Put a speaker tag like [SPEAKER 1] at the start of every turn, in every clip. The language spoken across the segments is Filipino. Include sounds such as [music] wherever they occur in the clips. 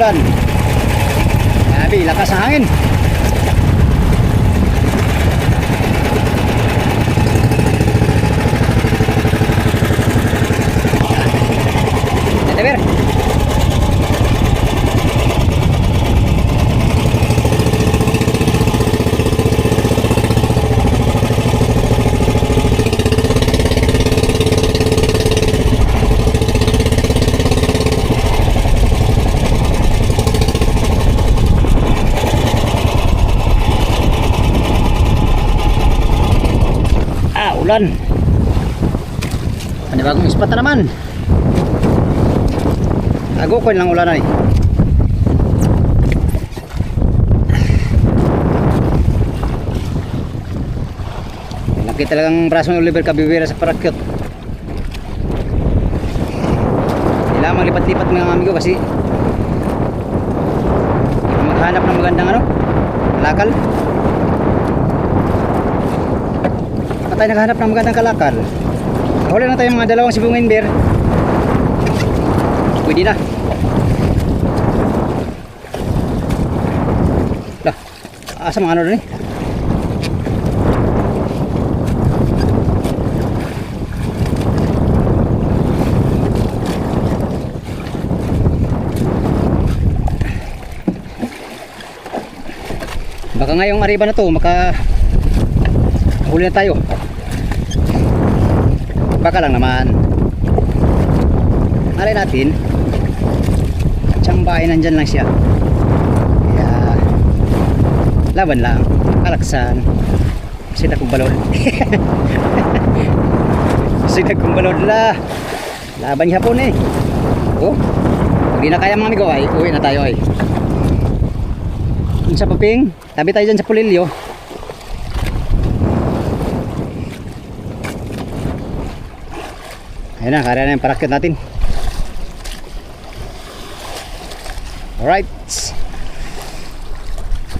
[SPEAKER 1] ulan. Grabe, lakas ang hangin. Ito, Ber. Ah, ulan. Panibagong ispat na naman. Tago ko lang ulan ay. Laki talagang braso ng Oliver Kabibira sa parakyot. Kailangan maglipat-lipat mga amigo kasi maghanap ng magandang ano, lakal. Baka tayo naghahanap ng magandang kalakal. Huli na tayo mga dalawang sibungin beer. Pwede na. Lah, asa mga ano doon eh? Baka ngayong ariba na to, maka huli na tayo. Baka lang naman. Malay natin, siyang bahay nandyan lang siya. Kaya, laban lang, kalaksan. Sina kong balon. [laughs] Sina kong balon la. Laban niya hapon eh. Oh, hindi na kaya mga amigo ay, uwi na tayo ay. Sa paping, tabi tayo dyan sa pulilyo. Ayan na, kaya na yung parakyat natin. Alright.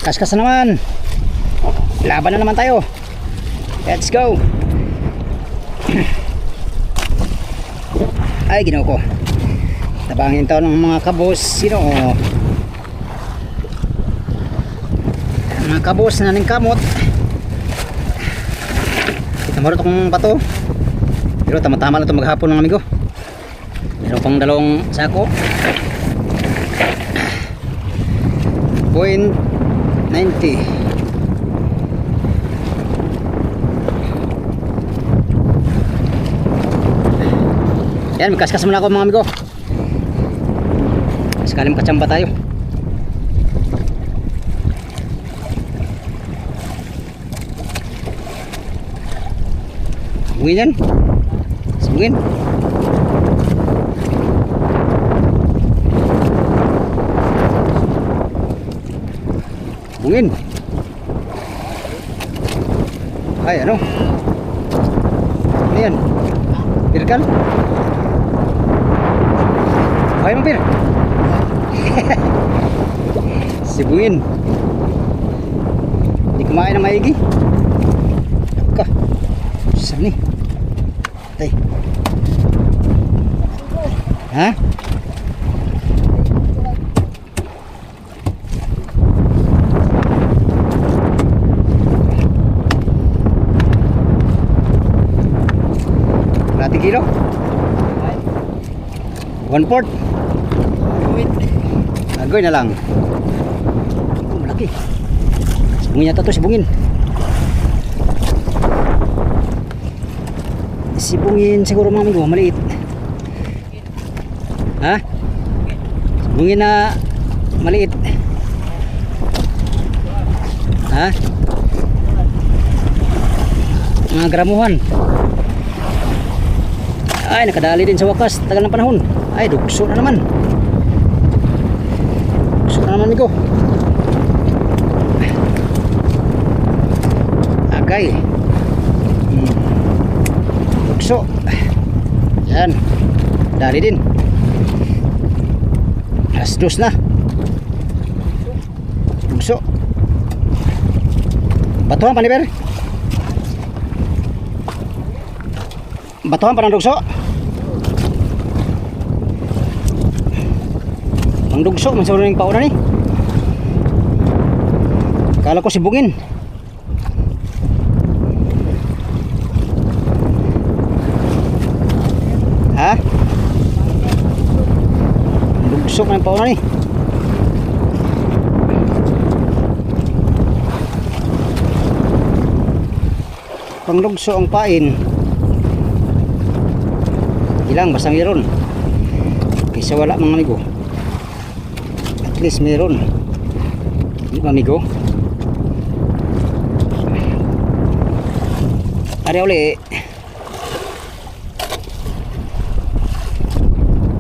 [SPEAKER 1] Kaskas na naman. Laban na naman tayo. Let's go. [clears throat] Ay, ginawa ko. Tabangin tayo ng mga kabos. Sino? Mga kabos na ng kamot. Kita mo rin bato. Pero tama-tama lang ito maghapon ng amigo. Meron pang dalawang sako. Point 90. Yan, magkaskas muna ako mga amigo. Sakaling kachamba tayo. Sungin yan. Sungin. Bungin. Ay, ano? Ano yan? Pirkan? Okay mo, Pir. [laughs] si Bungin. Hindi kumain ng maigi. Ka. Saan ni? Tay. Ha? Kalati kilo? One port? Agoy na lang. Oh, malaki. Sibungin yata to, sibungin. Sibungin siguro mami ko, maliit. Ha? Sibungin na maliit. Ha? Mga gramuhan. Ay, nakadali din sa wakas. Tagal ng panahon. Ay, dugso na naman. Dugso na naman ko. Agay. Hmm. Dugso. Yan. Dali din. Alas dos na. Dugso. Batuhan pa ni Ber. Batuhan pa ng dugso. Pangdugso, man sa uling pauna ni. Kala ko sibungin. Ha? Man pauna ni. Pangdugso ang pain. Ilang basta meron. Kaysa wala mga amigo. At least meron. Di ba amigo? Ari uli.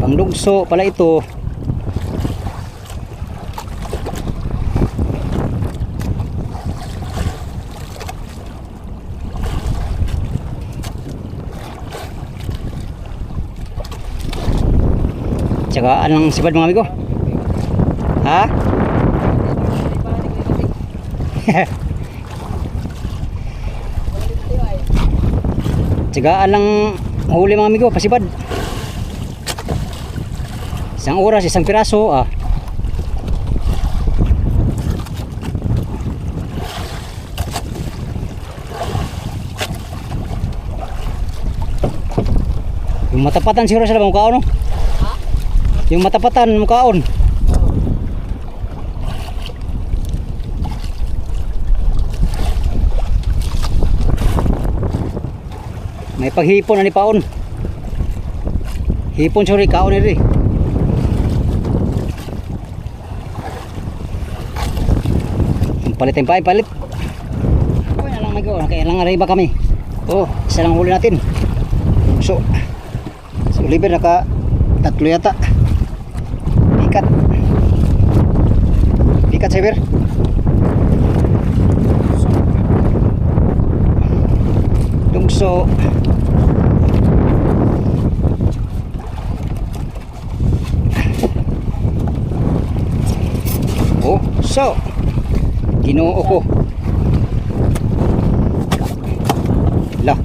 [SPEAKER 1] Pangdugso pala ito. Tsaka anong sipad mga amigo? Ha? [laughs] Tsagaan lang huli mga amigo, pasipad. Isang oras, isang piraso, ah. Matapatan siguro sila mukhaon, no? Yung matapatan mukhaon. May paghipon na ni Paon. Hipon sorry, kaon ni Palit tayong pain, palit. Uy, na lang go. Kaya lang arriba kami. Oh, isa lang huli natin. So, si Oliver naka tatlo yata. Pikat. Pikat, Oliver. Dungso. Oh, so. Ginoo ko. Lah.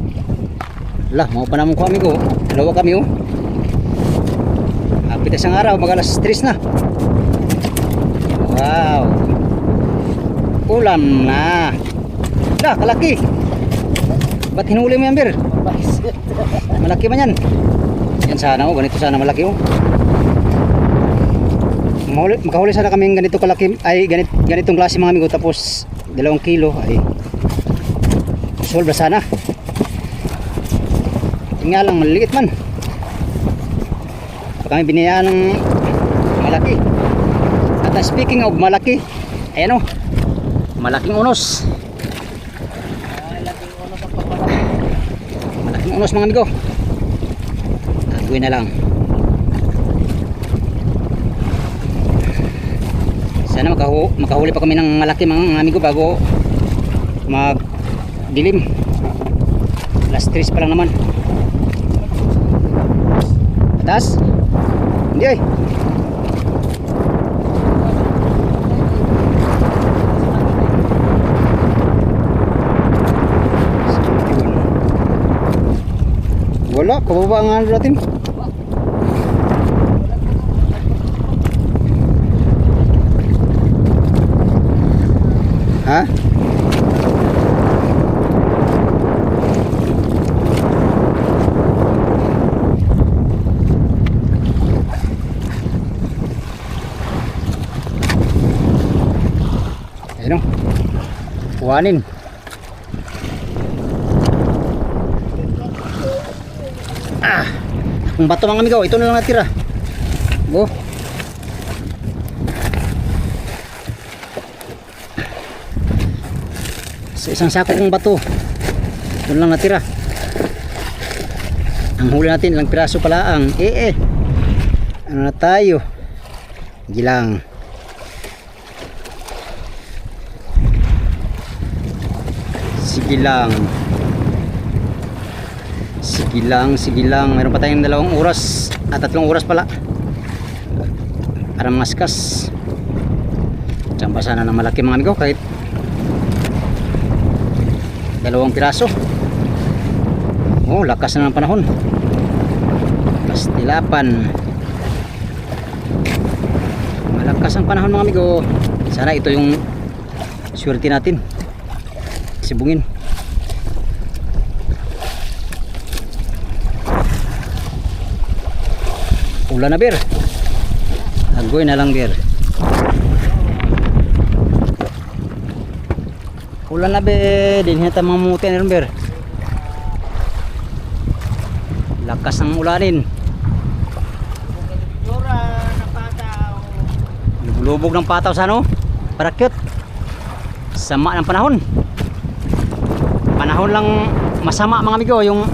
[SPEAKER 1] Lah, mau pa naman ko amigo. Dalawa kami oh. Hapit na isang araw, mag alas 3 na. Wow. Ulam na. Lah, kalaki. Ba't hinuli mo yan, Bir? [laughs] Malaki man yan. Yan sana oh, ganito sana malaki oh. Mahuli, makahuli sana kami ganito kalaki, ay ganit, ganitong klase mga amigo tapos dalawang kilo ay solve sana. Yun nga lang, maliliit man. Kami binayaan ng malaki. At speaking of malaki, ayan o, malaking unos. Malaking unos mga amigo. Gagawin na lang. Sana makahu makahuli pa kami ng malaki mga amigo bago mag dilim. Last 3 pa lang naman. Atas? Hindi ay. Wala, kababa nga natin. Ha? Ayun o. Kuhanin. Ah! Ang bato mga amigaw, ito na lang natira. Oh. Sa isang sako kong bato. Ito lang natira. Ang huli natin, ilang piraso pala ang eh eh. Ano na tayo? Gilang. Sige lang. Sige lang, sige lang. Meron pa tayong dalawang oras at tatlong oras pala. Para maskas. Tsamba sana ng malaki mga amigo kahit dalawang piraso. Oh, lakas na ng panahon. Pastilapan. Malakas ang panahon mga amigo. Sana ito yung swerte natin. Sibungin. Ulan na bir. Agoy na lang bir. Ulan na be, din hita mamuti na rin bir. Lakas ng ulanin. Lubog ng pataw sa ano? Para cute. Sama ng panahon. Panahon lang masama mga amigo yung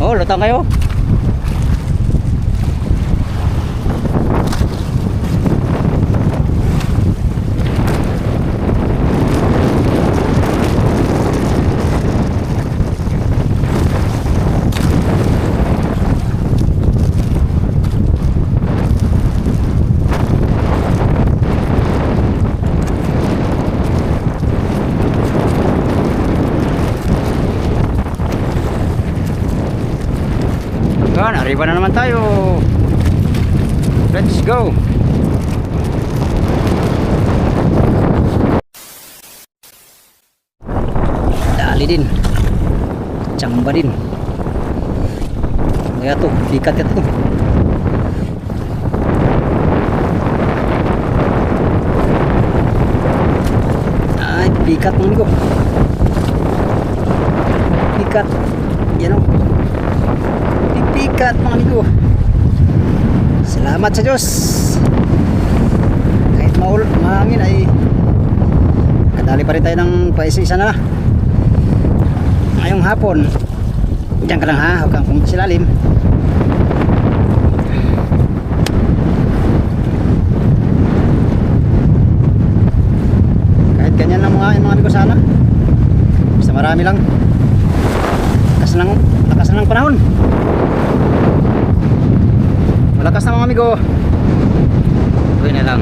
[SPEAKER 1] Oh, lutang kayo. Yan, arriba na naman tayo. Let's go. Dali din. Tsamba din. Kaya to, bikat ito. Ay, bikat mga amigo. Bikat. Yan o. Pipikat mga amigo. Salamat sa Diyos. Kahit maul mahangin ay kadali pa rin tayo ng paisa-isa na. Ngayong hapon, diyan ka lang ha, huwag kang kung silalim. Kahit ganyan lang mga, mga amigo sana. Basta marami lang. Lakas ng, lakas ng panahon. Malakas na mga amigo. Uwi na lang.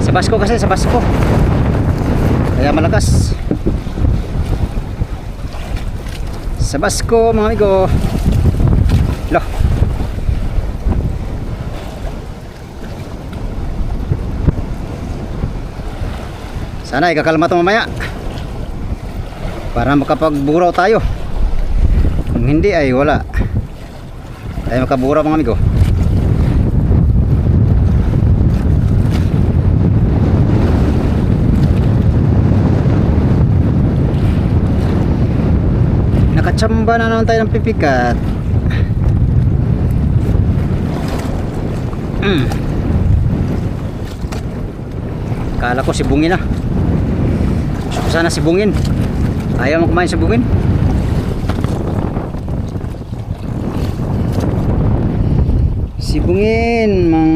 [SPEAKER 1] Sa Basko kasi, sa Basko. Kaya malakas. Sa Basko mga amigo. Lo. Sana ikakalma ito mamaya. Para makapagburaw tayo. Kung hindi ay wala. Tayo makaburaw mga amigo. Nakatsamba na naman tayo ng pipikat. Mm. Kala ko sibungin na. Gusto ko sana sibungin. Ayaw mo kumain sibungin. Sibungin, mang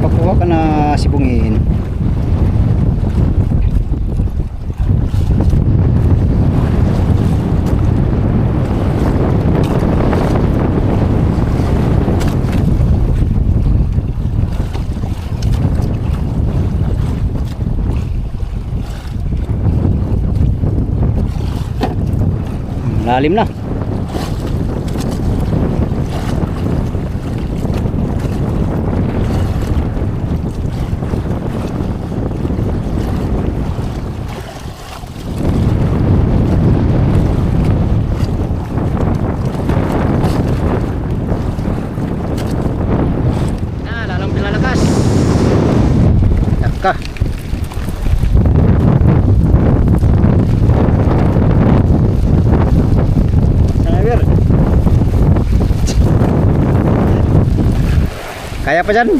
[SPEAKER 1] pakuha ka na sibungin. Lalim na. Kaya pa dyan?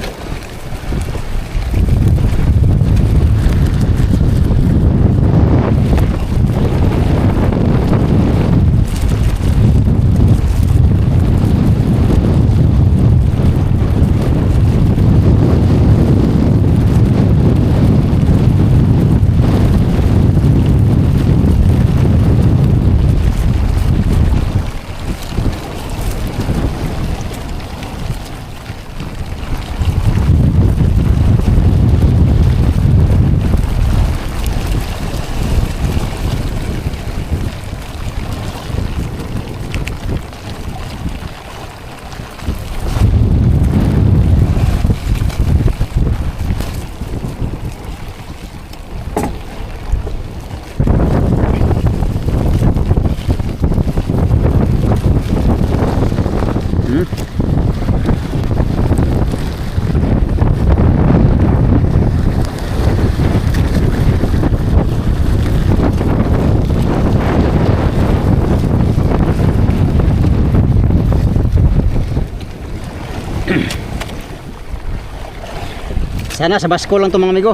[SPEAKER 1] Sana sa basko lang to mga amigo.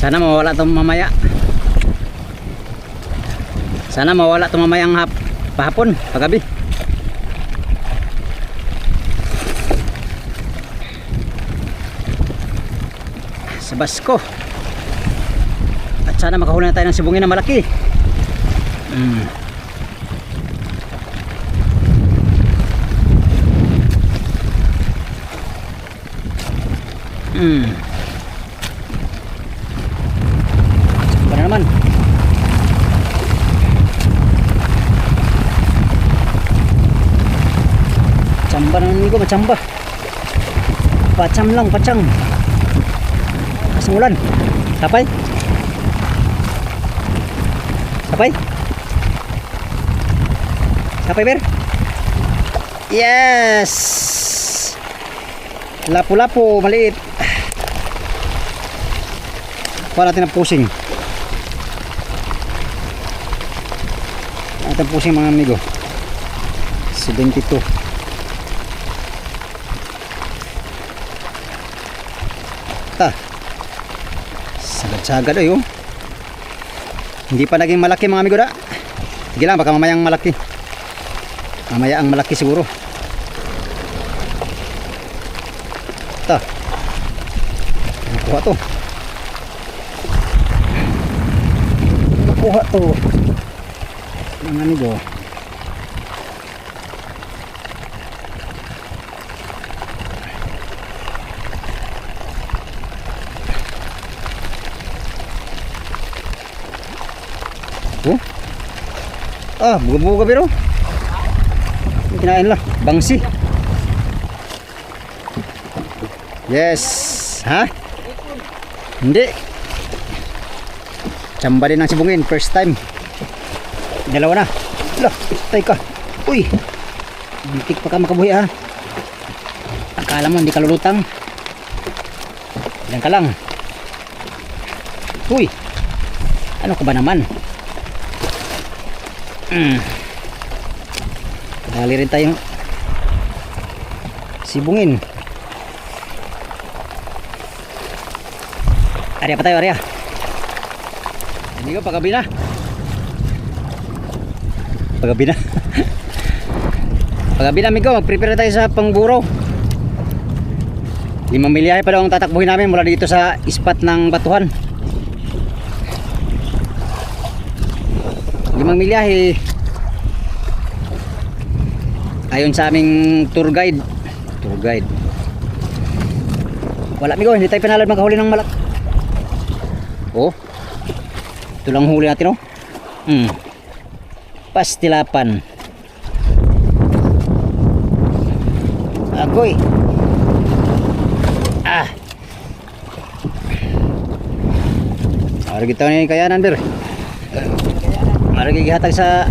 [SPEAKER 1] Sana mawala to mamaya. Sana mawala to mamayang hap pahapon, paggabi. Sa basko. At sana makahuli na tayo ng sibungin na malaki. Mm. Mm. Na naman? Chamba na naman ko, machamba. Pacham lang, pachang. Kasimulan. Tapay. Tapay. Tapay, Ber. Yes! Lapu-lapu, maliit. Kuha natin ang pusing. Natin ang pusing mga amigo. 72. Ta. Sagad-sagad ay oh. Hindi pa naging malaki mga amigo da. Sige lang, baka mamayang malaki. Mamaya ang malaki siguro. Ta. Nakuha to. Nakuha to. Mga amigo. Oh. Ah, buga-buga. Yung Kinain lang. Bangsi. Yes. Ha? Hindi. Tsamba din ang sibungin. First time. Dalawa na. Lah, tay ka. Uy. Bitik pa ka makabuhi ha. Akala mo hindi ka lulutang. Yan ka lang. Uy. Ano ka ba naman? Mm. Dali rin tayong sibungin. Arya pa tayo, Arya. Amigo, pagabi na. Pagabi na. pagabi na, amigo. Mag-prepare tayo sa pangburo. Limang milyahe pa daw ang tatakbuhin namin mula dito sa ispat ng batuhan. Limang milyahe. Ayon sa aming tour guide. Tour guide. Wala amigo, hindi tayo pinalad magkahuli ng malak. Oh. Ito lang huli natin oh. Hmm. Pastilapan. Agoy. Ah. Ara kita ni kayanan bir. Ara gihatag sa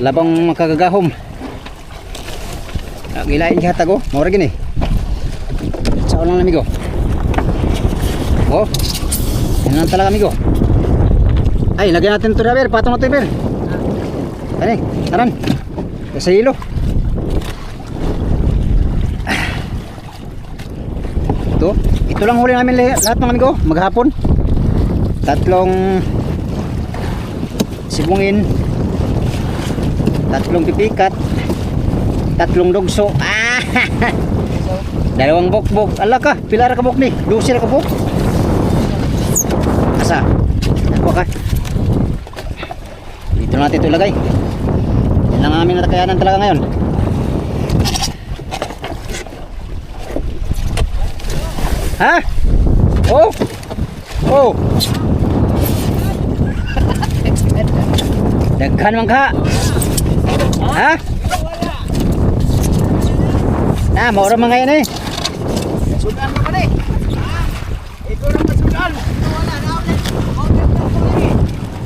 [SPEAKER 1] labang makagagahom. Ah, Gilain gihatag oh. Mora gini. Sa lang amigo. Oh. Lang talaga amigo. Ay, lagyan natin ito na ber. Patong na ito ber. Ano taran. Sa ilo. Ito. Ito lang huli namin lahat mga amigo. Maghapon. Tatlong sibungin. Tatlong pipikat. Tatlong dugso. Ah! [laughs] Dalawang bukbuk. Ala ka, pila ra ka buk ni? Dusi ka buk. Asa? Ako ka. Dito natin ito ilagay. Yan ang aming natakayanan talaga ngayon. Ha? Oh! Oh! [laughs] Daghan man ka. Ha? Na, maura mga yan eh.
[SPEAKER 2] Sudan mo kani. Ikaw lang masudan. Wala na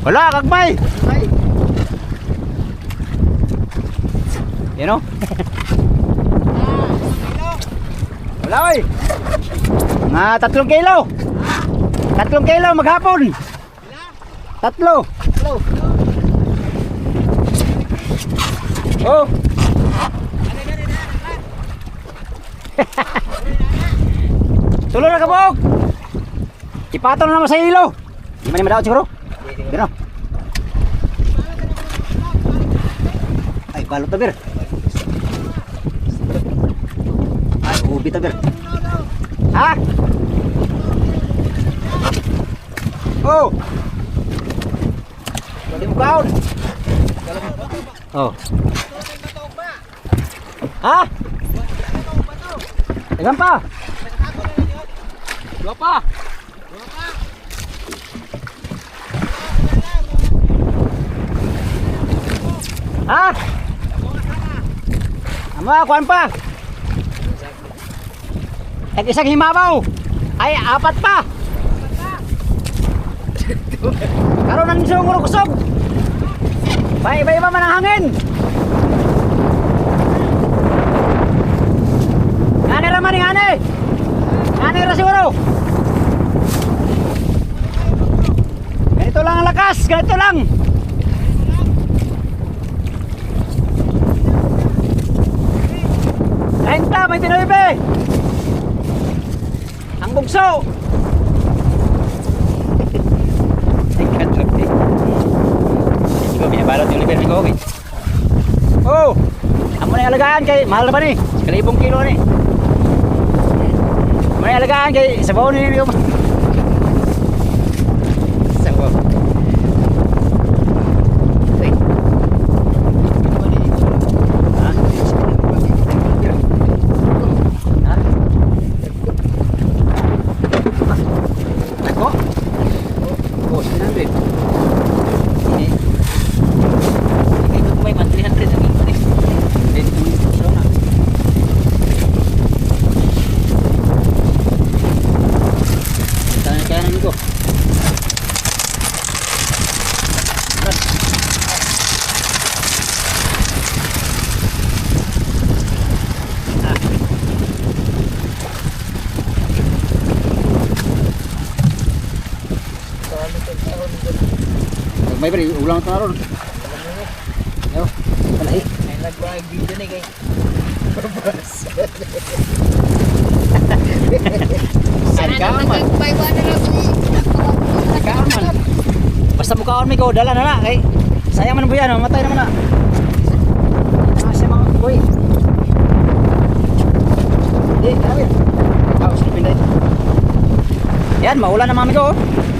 [SPEAKER 1] Wala, kagmay.
[SPEAKER 2] Ay,
[SPEAKER 1] You know? [laughs] Wala oy. Mga tatlong kilo. Tatlong kilo maghapon. Tatlo.
[SPEAKER 2] hello.
[SPEAKER 1] Oh. [laughs] Tulo na kabog! Ipato na naman sa ilo! Di man ni madaot siguro? Pero. Ay, balot na bir. Ay, ubi ta bir. Ha? Oh! Hindi mo kaon. Oh. Ha? Ilan pa?
[SPEAKER 2] Dua pa.
[SPEAKER 1] Ha? Ama, kuan pa. Tag isang himabaw. Ay, apat pa. Karon nang sunguro kusog. Bay, iba-iba man ang hangin. Ngani ra man ngani. Ngani ra siguro. Ganito lang ang lakas, ganito lang. Renta, may tinulibe! Ang bugso! Eh. Ikaw, binabalot yung liber ni Kobe. Oh! Amo na yung alagaan kay, mahal na ba ni? Kalibong kilo ni. Amo na yung alagaan kay, sabaw ni ni Sabaw. Ay. Ha? Ha? Ako? Oh, 700. Ini. Ini ko may 300 ang ito ni. Hindi ko ni so na. Tanya kaya namin ko. May beri ulang ito naroon. Yo, kalay.
[SPEAKER 2] Ay nagwag video ni kay.
[SPEAKER 1] Sari ka man. Kaon man. Basta mukhaon mi ko dala na na kay sayang man buyan mamatay naman na. Ah, sa mga boy. Eh, kawin. Ah, silipin dahil. Yan, maulan na mami ko. oh.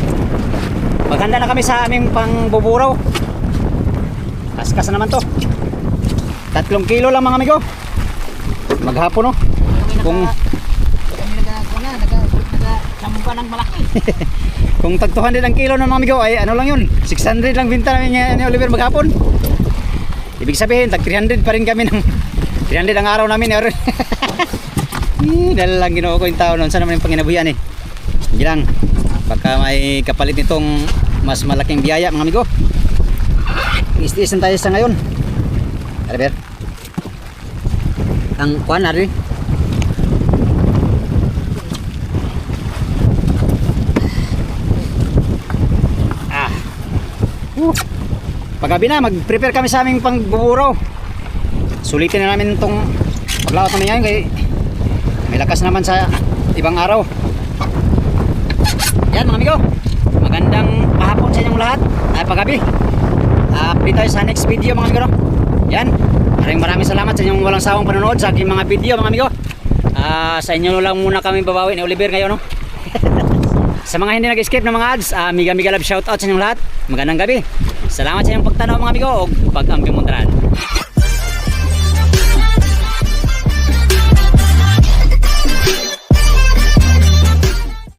[SPEAKER 1] Maghanda na kami sa aming pangbuburaw. Kaskas na naman to. Tatlong kilo lang mga amigo. Maghapon oh. Kung
[SPEAKER 2] kami nagako na, naga naga sambukan ng malaki.
[SPEAKER 1] Kung tag 200 ang kilo ng mga amigo ay ano lang yun 600 lang binta namin ni, Oliver maghapon Ibig sabihin tag 300 pa rin kami ng [laughs] 300 ang araw namin. Eh, [laughs] Dahil lang ginoo ko yung tao noon Saan naman yung panginabuhian eh Hindi lang Baka may kapalit nitong mas malaking biyaya mga amigo Istiisan tayo sa ngayon Oliver Ang kuhan rin Ah. Paggabi na, mag-prepare kami sa aming pangbuburo. Sulitin na namin itong paglaot namin ngayon kay may lakas naman sa ibang araw. Yan mga amigo, magandang kahapon sa inyong lahat. Ay paggabi. Uh, update tayo sa next video mga amigo. Yan, maraming maraming salamat sa inyong walang sawang panonood sa aking mga video mga amigo. Ah, sa inyo lang muna kami babawi ni Oliver ngayon. No? [laughs] Sa mga hindi nag-skip ng mga ads, uh, miga miga love shoutout sa inyong lahat. Magandang gabi. Salamat sa inyong pagtanaw mga amigo o pag-ampimuntaran.